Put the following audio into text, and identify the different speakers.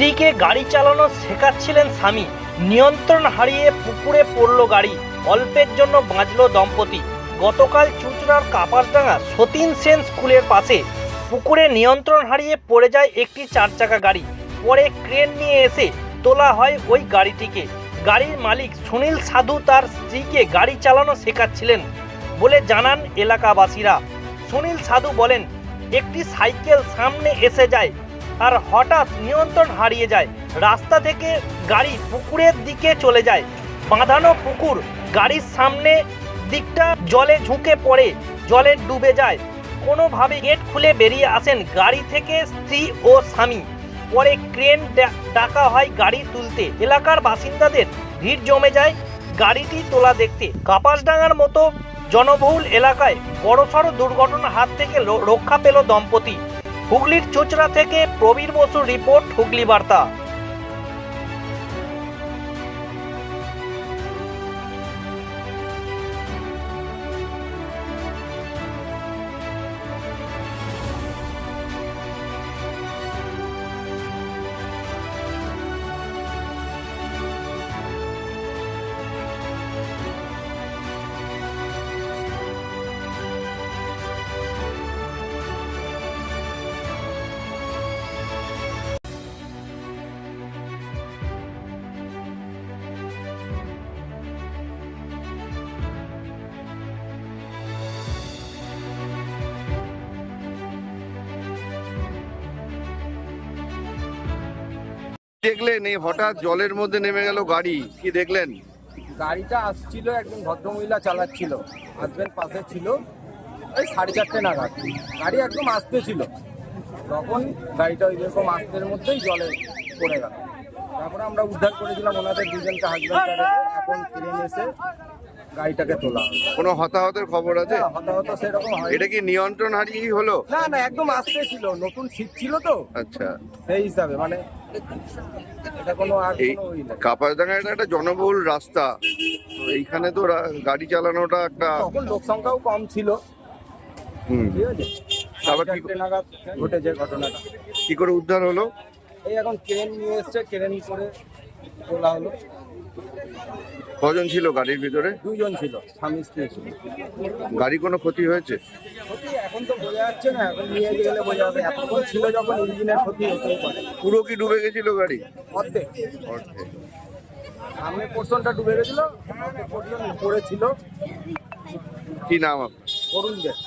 Speaker 1: স্ত্রীকে গাড়ি চালানো শেখাচ্ছিলেন স্বামী। নিয়ন্ত্রণ হারিয়ে পুকুরে পড়ল গাড়ি। অল্পের জন্য বাঁচল দম্পতি। গতকাল চুচড়ার কাপাসডাঙ্গা সতীন সেন স্কুলের পাশে। পুকুরে নিয়ন্ত্রণ হারিয়ে পড়ে যায় একটি চার চাকা গাড়ি। পরে ক্রেন নিয়ে এসে তোলা হয় ওই গাড়িটিকে। গাড়ির মালিক সুনীল সাধু তার স্ত্রীকে গাড়ি চালানো শেখাচ্ছিলেন বলে জানান এলাকাবাসীরা। সুনীল সাধু বলেন, একটি সাইকেল সামনে এসে যায় আর হঠাৎ নিয়ন্ত্রণ হারিয়ে যায়। রাস্তা থেকে গাড়ি পুকুরের দিকে চলে যায়। বাঁধানো পুকুর গাড়ির সামনে দিকটা জলে ঝুঁকে পড়ে, জলে ডুবে যায়। কোনোভাবে গেট খুলে বেরিয়ে আসেন গাড়ি থেকে স্ত্রী ও স্বামী। পরে ক্রেন ডাকা হয় গাড়ি তুলতে। এলাকার বাসিন্দাদের ভিড় জমে যায় গাড়িটি তোলা দেখতে। কাপাসডাঙ্গার মতো জনবহুল এলাকায় বড়সড় দুর্ঘটনার হাত থেকে রক্ষা পেল দম্পতি। হুগলির চোচরা থেকে প্রবীর বসুর রিপোর্ট হুগলি বার্তা।
Speaker 2: দেখলেন এই হঠাৎ জলের মধ্যে নেমে গেল গাড়ি, কি দেখলেন?
Speaker 3: গাড়িটা আসছিল, একজন ভদ্রমহিলা চালাচ্ছিল। হাজবেন্ড পাশে ছিল, ওই সাড়ে চারটে নাগাদ। গাড়ি একদম আসতে ছিল। তখন গাড়িটা ওই রকম আসতের মধ্যেই জলে পড়ে গেল। তারপরে আমরা উদ্ধার করেছিলাম, ওনাদের দুজনকে হাজবেন্ড এখন ট্রেন এসে গাড়িটাকে তোলা।
Speaker 2: কোনো হতাহতের খবর আছে?
Speaker 3: হতাহত সেরকম হয়
Speaker 2: এটা কি নিয়ন্ত্রণ হারিয়েই হলো?
Speaker 3: না না একদম আসতে ছিল। নতুন সিট ছিল তো।
Speaker 2: আচ্ছা।
Speaker 3: সেই হিসাবে মানে এটা কোনো আর
Speaker 2: এই
Speaker 3: কোনো ই না।
Speaker 2: কাপাসডাঙ্গা এটা একটা জনবহুল রাস্তা। তো এইখানে তো রা- গাড়ি চালানোটা একটা
Speaker 3: তখন লোক সংখ্যাও কম ছিল।
Speaker 2: হুম,
Speaker 3: ঠিক আছে? সাড়ে
Speaker 2: কি
Speaker 3: চারটে নাগাদ ঘটেছে ঘটনাটা।
Speaker 2: কি করে উদ্ধার হলো?
Speaker 3: এই এখন ক্রেন নিয়ে এসছে ক্রেন করে তোলা হলো।
Speaker 2: কজন ছিল গাড়ির ভিতরে?
Speaker 3: দুজন ছিল স্বামী স্ত্রী ছিল।
Speaker 2: গাড়ি কোনো ক্ষতি হয়েছে?
Speaker 3: ক্ষতি এখন তো বোঝা যাচ্ছে না এখন নিয়ে গেলে বোঝা যাবে। এতক্ষণ ছিল যখন ইঞ্জিনের ক্ষতি হতেই পারে।
Speaker 2: পুরো কি ডুবে গেছিল গাড়ি?
Speaker 3: অর্ধেক।
Speaker 2: অর্ধেক।
Speaker 3: সামনের পোর্শনটা ডুবে গেছিল পোর্শন উপরে
Speaker 2: কি নাম আপনার?
Speaker 3: অরুণ দেব।